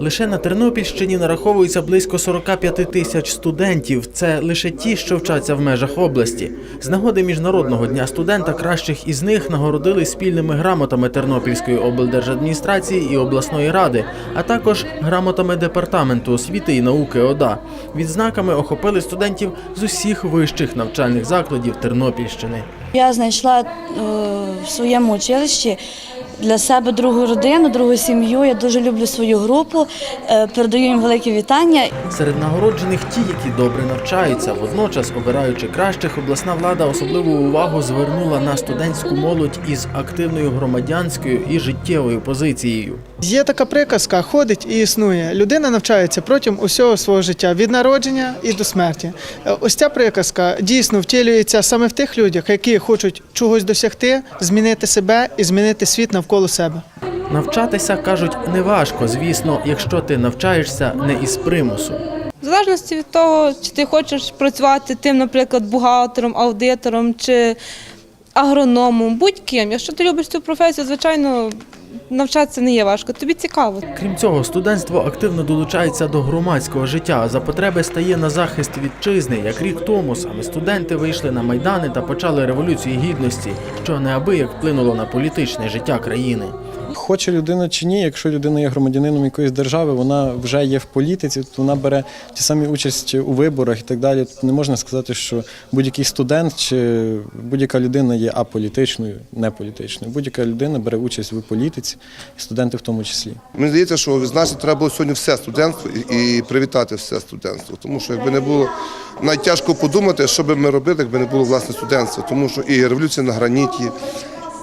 Лише на Тернопільщині нараховується близько 45 тисяч студентів. Це лише ті, що вчаться в межах області. З нагоди міжнародного дня студента кращих із них нагородили спільними грамотами Тернопільської облдержадміністрації і обласної ради, а також грамотами департаменту освіти і науки ОДА. Відзнаками охопили студентів з усіх вищих навчальних закладів Тернопільщини. Я знайшла е, в своєму училищі для себе другу родину, другу сім'ю. Я дуже люблю свою групу. е, Передаю їм велике вітання. Серед нагороджених ті, які добре навчаються. Водночас, обираючи кращих, обласна влада особливу увагу звернула на студентську молодь із активною громадянською і життєвою позицією. Є така приказка, ходить і існує. Людина навчається протягом усього свого життя від народження і до смерті. Е, Ось ця приказка дійсно втілюється саме в тих людях, які хочуть чогось досягти, змінити себе і змінити світ навколо себе. Навчатися кажуть неважко, звісно, якщо ти навчаєшся не із примусу. В залежності від того, чи ти хочеш працювати тим, наприклад, бухгалтером, аудитором чи агрономом, будь-ким. Якщо ти любиш цю професію, звичайно, навчатися не є важко. Тобі цікаво. Крім цього, студентство активно долучається до громадського життя. За потреби стає на захист вітчизни. Як рік тому саме студенти вийшли на майдани та почали революцію гідності, що неабияк вплинуло на політичне життя країни. Хоче людина чи ні, якщо людина є громадянином якоїсь держави, вона вже є в політиці, то вона бере ті самі участь у виборах і так далі. Тут не можна сказати, що будь-який студент чи будь-яка людина є аполітичною, неполітичною. Будь-яка людина бере участь в політиці, і студенти в тому числі. Мені здається, що відзначити треба було сьогодні все студентство і привітати все студентство. Тому що якби не було навіть тяжко подумати, що би ми робили, якби не було власне студентства. Тому що і революція на граніті,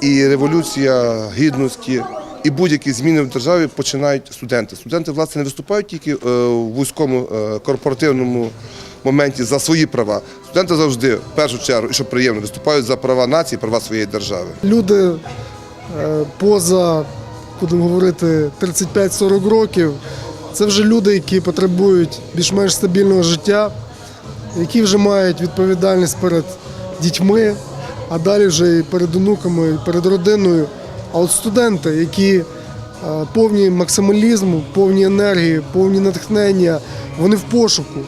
і революція гідності, і будь-які зміни в державі починають студенти. Студенти власне не виступають тільки е, в вузькому е, корпоративному моменті за свої права. Студенти завжди, в першу чергу, і що приємно, виступають за права нації, права своєї держави. люди е, поза, будемо говорити, 35-40 років. Це вже люди, які потребують більш-менш стабільного життя, які вже мають відповідальність перед дітьми, а далі вже і перед онуками, і перед родиною. А от студенти, які е, повні максималізму, повні енергії, повні натхнення, вони в пошуку.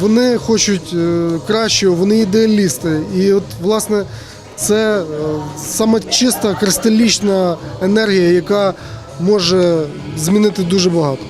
Вони хочуть е, кращого, вони ідеалісти. І от, власне, це е, саме чиста кристалічна енергія, яка може змінити дуже багато.